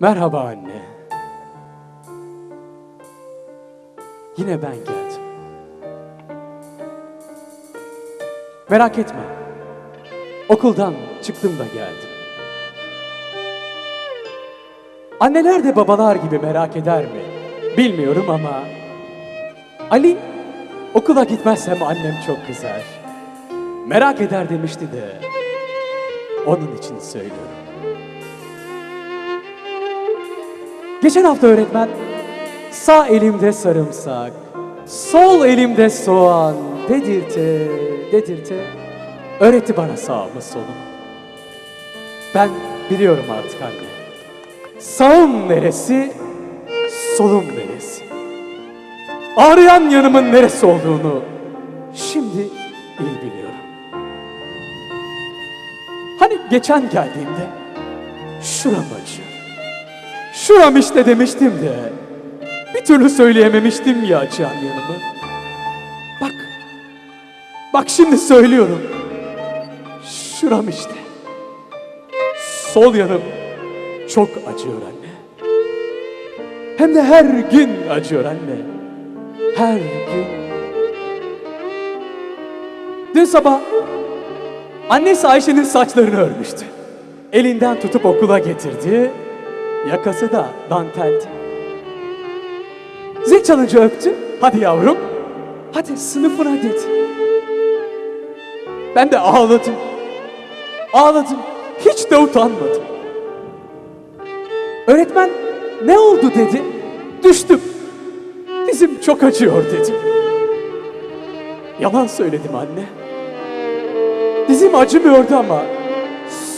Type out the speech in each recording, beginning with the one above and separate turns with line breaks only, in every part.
Merhaba anne. Yine ben geldim. Merak etme. Okuldan çıktım da geldim. Anneler de babalar gibi merak eder mi? Bilmiyorum ama Ali okula gitmezsem annem çok kızar. Merak eder demişti de onun için söylüyorum. Geçen hafta öğretmen sağ elimde sarımsak, sol elimde soğan dedirte dedirte öğretti bana sağımı solumu. Ben biliyorum artık anne. Sağım neresi, solum neresi. Ağrıyan yanımın neresi olduğunu şimdi iyi biliyorum. Hani geçen geldiğimde şuram acıyor. Şuram işte demiştim de bir türlü söyleyememiştim ya acıyan yanımı. Bak, bak şimdi söylüyorum. Şuram işte. Sol yanım çok acıyor anne. Hem de her gün acıyor anne. Her gün. Dün sabah annesi Ayşe'nin saçlarını örmüştü. Elinden tutup okula getirdi. Yakası da danteldi. Zil çalınca öptü. Hadi yavrum. Hadi sınıfına dedi. Ben de ağladım. Ağladım. Hiç de utanmadım. Öğretmen ne oldu dedi. Düştüm. Dizim çok acıyor dedim. Yalan söyledim anne. Dizim acımıyordu ama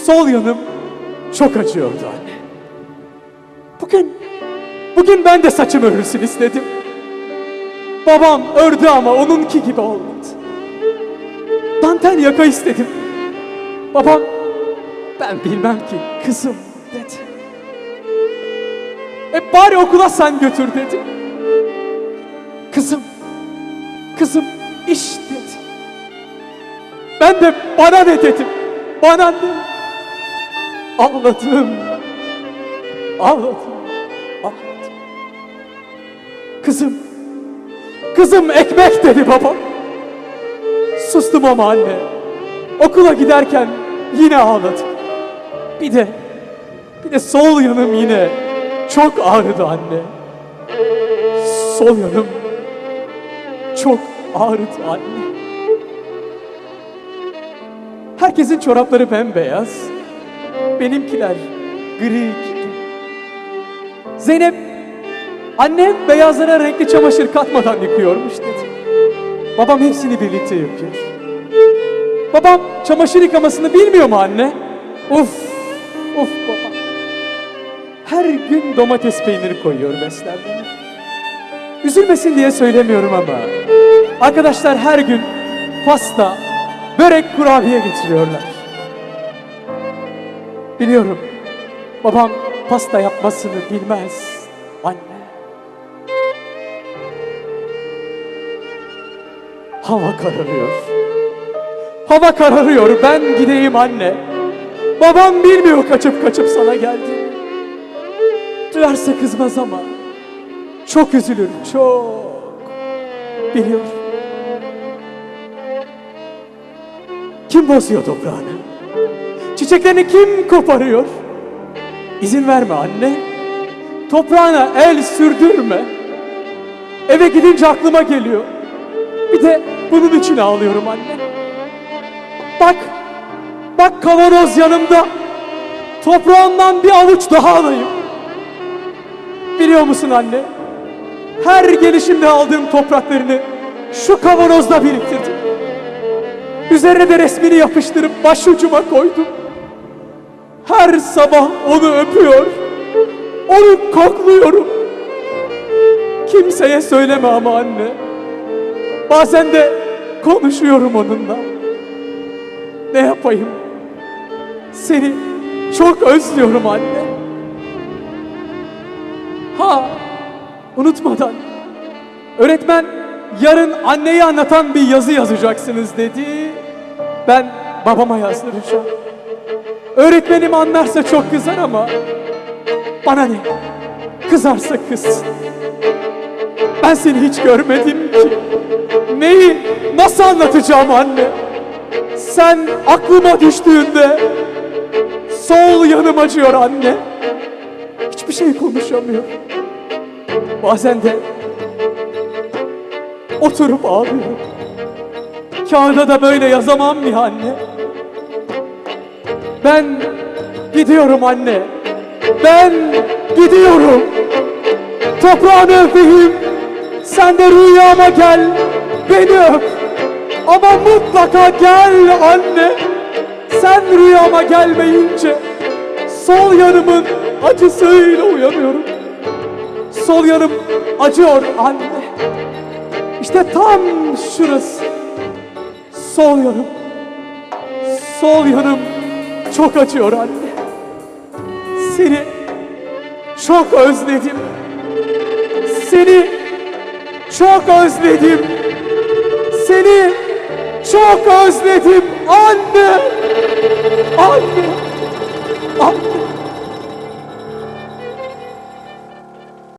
sol yanım çok acıyordu anne. Bugün, ben de saçımı örülsün istedim. Babam ördü ama onunki gibi olmadı. Dantel yaka istedim. Babam, ben bilmem ki kızım dedi. E bari okula sen götür dedi. Kızım, kızım iş dedi. Ben de bana ne dedim, bana ne? Ağladım, ağladım. Kızım, kızım ekmek dedi babam. Sustum ama anne. Okula giderken yine ağladım. Bir de, bir de sol yanım yine çok ağrıdı anne. Sol yanım çok ağrıdı anne. Herkesin çorapları bembeyaz. Benimkiler gri gibi. Zeynep, annem beyazlara renkli çamaşır katmadan yıkıyormuş dedi. Babam hepsini birlikte yapıyor. Babam çamaşır yıkamasını bilmiyor mu anne? Uf, uf baba. Her gün domates peyniri koyuyor beslenmeye. Üzülmesin diye söylemiyorum ama arkadaşlar her gün pasta, börek, kurabiye getiriyorlar. Biliyorum babam pasta yapmasını bilmez anne. Hava kararıyor. Hava kararıyor ben gideyim anne. Babam bilmiyor kaçıp kaçıp sana geldi. Duyarsa kızmaz ama çok üzülür çok. Biliyorum. Kim bozuyor toprağını? Çiçeklerini kim koparıyor? İzin verme anne. Toprağına el sürdürme. Eve gidince aklıma geliyor. Bir de bunun için ağlıyorum anne. Bak, bak kavanoz yanımda. Toprağından bir avuç daha alayım. Biliyor musun anne? Her gelişimde aldığım topraklarını şu kavanozda biriktirdim. Üzerine de resmini yapıştırıp başucuma koydum. Her sabah onu öpüyor. Onu kokluyorum. Kimseye söyleme ama anne. Bazen de konuşuyorum onunla. Ne yapayım? Seni çok özlüyorum anne. Ha, unutmadan. Öğretmen yarın anneyi anlatan bir yazı yazacaksınız dedi. Ben babama yazdıracağım. Öğretmenim anlarsa çok kızar ama Bana ne? Kızarsa kızsın. Ben seni hiç görmedim ki. Neyi, nasıl anlatacağım anne? Sen aklıma düştüğünde sol yanım acıyor anne. Hiçbir şey konuşamıyorum. Bazen de oturup ağlıyorum. Kağıda da böyle yazamam ya anne. Ben gidiyorum anne. Ben gidiyorum. Toprağını öpeyim. Sen de rüyama gel. Beni öp. Ama mutlaka gel anne. Sen rüyama gelmeyince sol yanımın acısıyla uyanıyorum. Sol yanım acıyor anne. İşte tam şurası. Sol yanım. Sol yanım çok acıyor anne. Seni çok özledim. Seni çok özledim seni çok özledim anne. Anne. Anne.